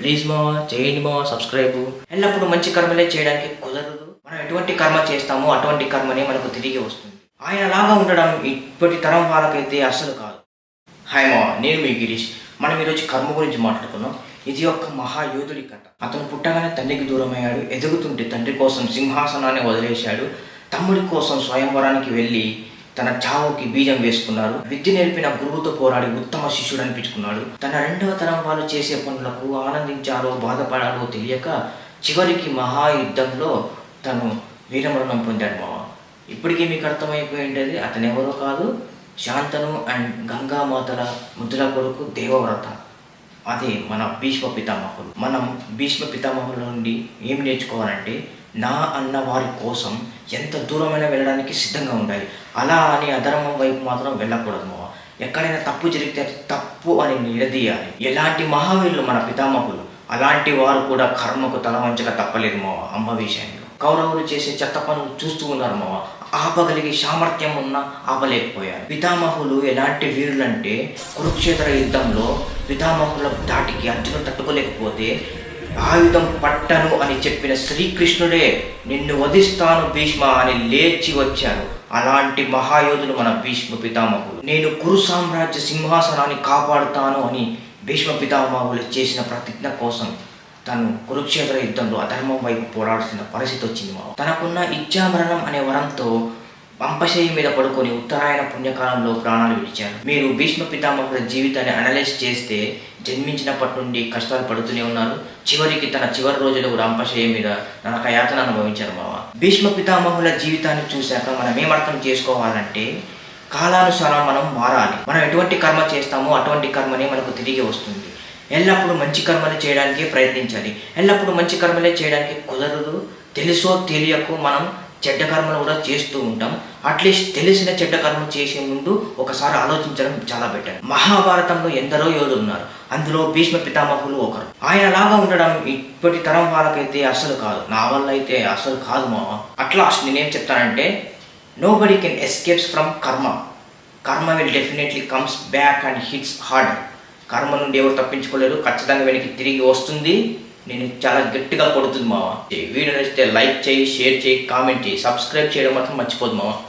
Please మావా చేయండి మావా సబ్స్క్రైబ్. ఎల్లప్పుడూ మంచి కర్మలే చేయడానికి కుదరదు. మనం ఎటువంటి కర్మ చేస్తామో అటువంటి కర్మనే మనకు తిరిగి వస్తుంది. ఆయన లాగా ఉండడం ఇప్పటి తరం వాళ్ళకైతే అస్సలు కాదు. హాయ్ మావా నేను మీ గిరీష్. మనం ఈరోజు కర్మ గురించి మాట్లాడుకున్నాం. ఇది ఒక మహాయోధుడి కథ. అతను పుట్టగానే తండ్రికి దూరమయ్యాడు. ఎదుగుతుంటే తండ్రి కోసం సింహాసనాన్ని వదిలేశాడు. తమ్ముడి కోసం స్వయంవరానికి వెళ్ళి తన చావుకి బీజం వేసుకున్నారు విద్య నేర్పిన గురువుతో పోరాడి ఉత్తమ శిష్యుడు అనిపించుకున్నాడు తన రెండవ తరం వాళ్ళు చేసే పనులకు ఆనందించాలో బాధపడాలో తెలియక చివరికి మహాయుద్ధంలో తను వీరమరణం పొందాడు మామ. ఇప్పటికీ మీకు అర్థమైపోయి అతను ఎవరో కాదు శాంతను అండ్ గంగామాతల ముద్దుల కొడుకు దేవవ్రత. అది మన భీష్మ పితామహులు. మనం భీష్మ పితామహుల నుండి ఏం నేర్చుకోవాలంటే నా అన్న వారి కోసం ఎంత దూరమైనా వెళ్ళడానికి సిద్ధంగా ఉండాలి. అలా అని అధర్మం వైపు మాత్రం వెళ్ళకూడదు మావ. ఎక్కడైనా తప్పు జరిగితే అది తప్పు అని నిలదీయాలి. ఎలాంటి మహావీరులు మన పితామహులు? అలాంటి వారు కూడా కర్మకు తల వంచక తప్పలేదు మావ అమ్మ విషయంలో. కౌరవులు చేసే చెత్త పనులు చూస్తూ ఉన్నారు మావ. ఆపగలిగే సామర్థ్యం ఉన్న ఆపలేకపోయారు. పితామహులు ఎలాంటి వీరులంటే కురుక్షేత్ర యుద్ధంలో పితామహుల దాటికి అర్జును తట్టుకోలేకపోతే ఆయుధం పట్టను అని చెప్పిన శ్రీకృష్ణుడే నిన్ను వధిస్తాను భీష్మ అని లేచి వచ్చారు అలాంటి మహాయోధులు మన భీష్మ పితామహులు. నేను కురు సామ్రాజ్య సింహాసనాన్ని కాపాడుతాను అని భీష్మ పితామహులు చేసిన ప్రతిజ్ఞ కోసం తను కురుక్షేత్ర యుద్ధంలో అధర్మం వైపు పోరాడుతున్న పరిస్థితి వచ్చింది మావ. తనకున్న ఇచ్చామరణం అనే వరంతో పంపశయ్య మీద పడుకొని ఉత్తరాయణ పుణ్యకాలంలో ప్రాణాలు విడిచారు మీరు భీష్మ పితామహుల జీవితాన్ని అనలైజ్ చేస్తే జన్మించినప్పటి నుండి కష్టాలు పడుతూనే ఉన్నారు. చివరికి తన చివరి రోజులు రంపశయ్య మీద నరక యాతన అనుభవించారు బావ. భీష్మ పితామహుల జీవితాన్ని చూశాక మనం ఏమర్థం చేసుకోవాలంటే కాలానుసారం మనం మారాలి. మనం ఎటువంటి కర్మ చేస్తామో అటువంటి కర్మనే మనకు తిరిగి వస్తుంది. ఎల్లప్పుడూ మంచి కర్మలు చేయడానికి ప్రయత్నించాలి. ఎల్లప్పుడూ మంచి కర్మలే చేయడానికి కుదరదు. తెలుసో తెలియకు మనం చెడ్డ కర్మలు కూడా చేస్తూ ఉంటాం. అట్లీస్ట్ తెలిసిన చెడ్డ కర్మ చేసే ముందు ఒకసారి ఆలోచించడం చాలా బెటర్ మహాభారతంలో ఎందరో యోధులు ఉన్నారు. అందులో భీష్మ పితామహులు ఒకరు. ఆయన లాగా ఉండడం ఇప్పటి తరం వాళ్ళకైతే అసలు కాదు. నా వల్ల అయితే అసలు కాదు మామ అట్లా నేనేం చెప్తానంటే nobody can escapes from karma karma will definitely comes back and hits hard karma నుండి ఎవరు తప్పించుకోలేరు. ఖచ్చితంగా వెనక్కి తిరిగి వస్తుంది. నేను చాలా గట్టిగా కొడుతుంది మావా. వీడియో నచ్చితే లైక్ చేయి షేర్ చేయి కామెంట్ చేయి. సబ్స్క్రైబ్ చేయడం మాత్రం మర్చిపోదు మావా.